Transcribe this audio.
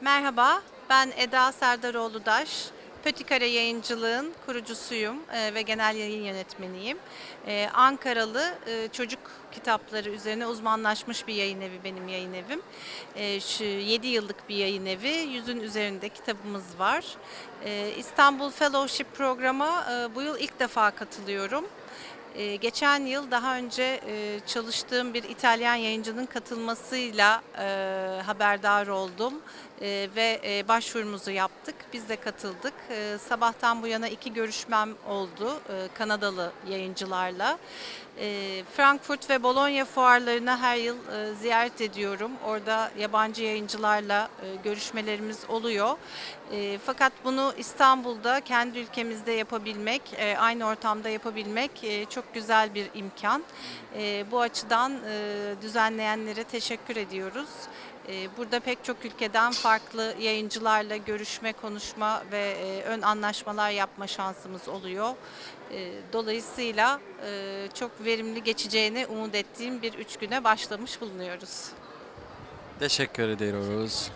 Merhaba, ben Eda Serdaroğlu Daş. Pötikare Yayıncılığın kurucusuyum e, ve genel yayın yönetmeniyim. E, Ankaralı e, çocuk kitapları üzerine uzmanlaşmış bir yayın evi benim yayın evim. E, şu 7 yıllık bir yayın evi, yüzün üzerinde kitabımız var. İstanbul Fellowship programa bu yıl ilk defa katılıyorum. Geçen yıl daha önce çalıştığım bir İtalyan yayıncının katılmasıyla haberdar oldum ve başvurumuzu yaptık. Biz de katıldık. E, sabahtan bu yana iki görüşmem oldu e, Kanadalı yayıncılarla. E, Frankfurt ve Bologna fuarlarına her yıl e, ziyaret ediyorum. Orada yabancı yayıncılarla e, görüşmelerimiz oluyor. E, fakat bunu İstanbul'da kendi ülkemizde yapabilmek, e, aynı ortamda yapabilmek e, çok güzel bir imkan. E, bu açıdan e, düzenleyenlere teşekkür ediyoruz. Burada pek çok ülkeden farklı yayıncılarla görüşme, konuşma ve e, ön anlaşmalar yapma şansımız oluyor. E, dolayısıyla e, çok verimli geçeceğini umut ettiğim bir üç güne başlamış bulunuyoruz. Teşekkür ediyoruz.